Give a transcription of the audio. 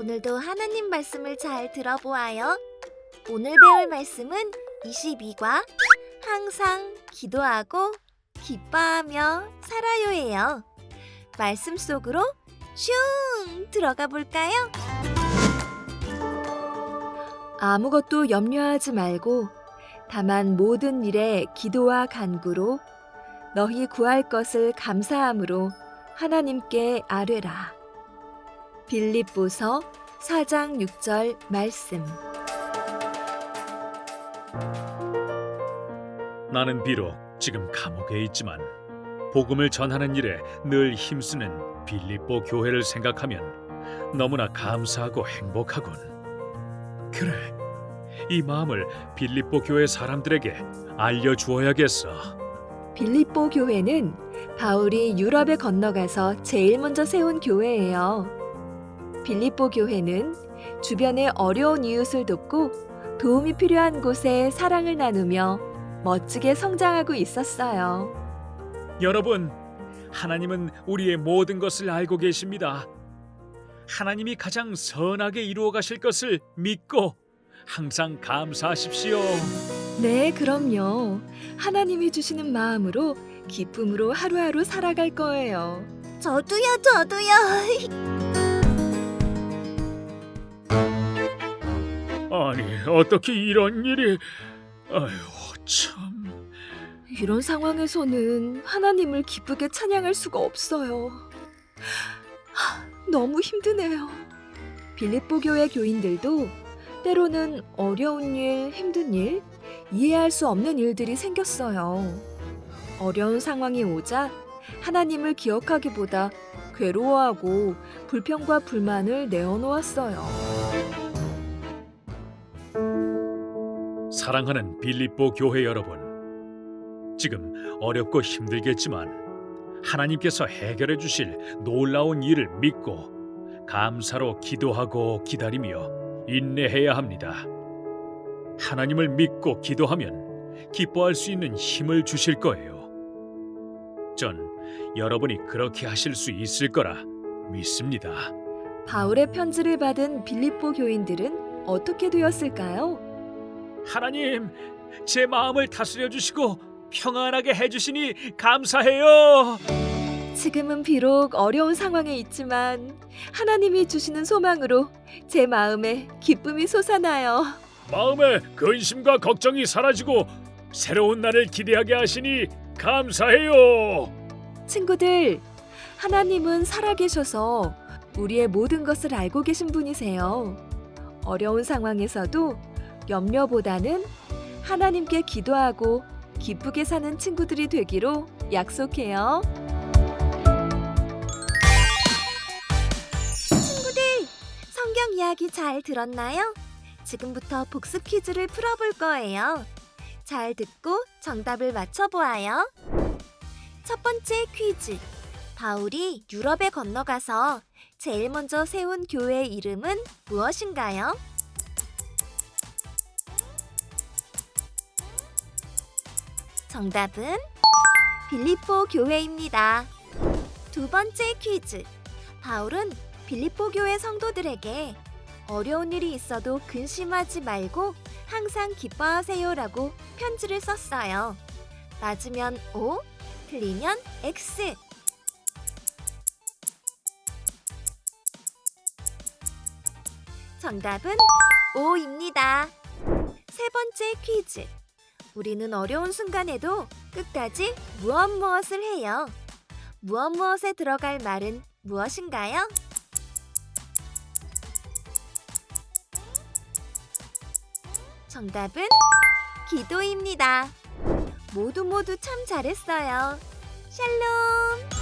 오늘도 하나님 말씀을 잘 들어보아요. 오늘 배울 말씀은 22과 항상 기도하고 기뻐하며 살아요예요. 말씀 속으로 슝 들어가 볼까요? 아무것도 염려하지 말고 다만 모든 일에 기도와 간구로 너희 구할 것을 감사함으로 하나님께 아뢰라. 빌립보서 4장 6절 말씀. 나는 비록 지금 감옥에 있지만 복음을 전하는 일에 늘 힘쓰는 빌립보 교회를 생각하면 너무나 감사하고 행복하군. 그래, 이 마음을 빌립보 교회 사람들에게 알려주어야겠어. 빌립보 교회는 바울이 유럽에 건너가서 제일 먼저 세운 교회예요. 빌립보 교회는 주변의 어려운 이웃을 돕고 도움이 필요한 곳에 사랑을 나누며 멋지게 성장하고 있었어요. 여러분, 하나님은 우리의 모든 것을 알고 계십니다. 하나님이 가장 선하게 이루어 가실 것을 믿고 항상 감사하십시오. 네, 그럼요. 하나님이 주시는 마음으로 기쁨으로 하루하루 살아갈 거예요. 저도요, 저도요. 아니, 어떻게 이런 일이 아휴, 참. 이런 상황에서는 하나님을 기쁘게 찬양할 수가 없어요. 하, 너무 힘드네요. 빌립보 교회 교인들도 때로는 어려운 일, 힘든 일, 이해할 수 없는 일들이 생겼어요. 어려운 상황이 오자 하나님을 기억하기보다 괴로워하고 불평과 불만을 내어놓았어요. 사랑하는 빌립보 교회 여러분. 지금 어렵고 힘들겠지만 하나님께서 해결해 주실 놀라운 일을 믿고 감사로 기도하고 기다리며 인내해야 합니다. 하나님을 믿고 기도하면 기뻐할 수 있는 힘을 주실 거예요. 전 여러분이 그렇게 하실 수 있을 거라 믿습니다. 바울의 편지를 받은 빌립보 교인들은 어떻게 되었을까요? 하나님, 제 마음을 다스려 주시고 평안하게 해 주시니 감사해요. 지금은 비록 어려운 상황에 있지만 하나님이 주시는 소망으로 제 마음에 기쁨이 솟아나요. 마음의 근심과 걱정이 사라지고 새로운 날을 기대하게 하시니 감사해요. 친구들, 하나님은 살아계셔서 우리의 모든 것을 알고 계신 분이세요. 어려운 상황에서도 염려보다는 하나님께 기도하고 기쁘게 사는 친구들이 되기로 약속해요. 친구들, 성경 이야기 잘 들었나요? 지금부터 복습 퀴즈를 풀어볼 거예요. 잘 듣고 정답을 맞춰보아요. 첫 번째 퀴즈. 바울이 유럽에 건너가서 제일 먼저 세운 교회 이름은 무엇인가요? 정답은 빌립보 교회입니다. 두 번째 퀴즈. 바울은 빌립보 교회 성도들에게 어려운 일이 있어도 근심하지 말고 항상 기뻐하세요라고 편지를 썼어요. 맞으면 O, 틀리면 X. 정답은 O입니다. 세 번째 퀴즈. 우리는 어려운 순간에도 끝까지 무엇 무엇을 해요. 무엇 무엇에 들어갈 말은 무엇인가요? 정답은 기도입니다. 모두 모두 참 잘했어요. 샬롬!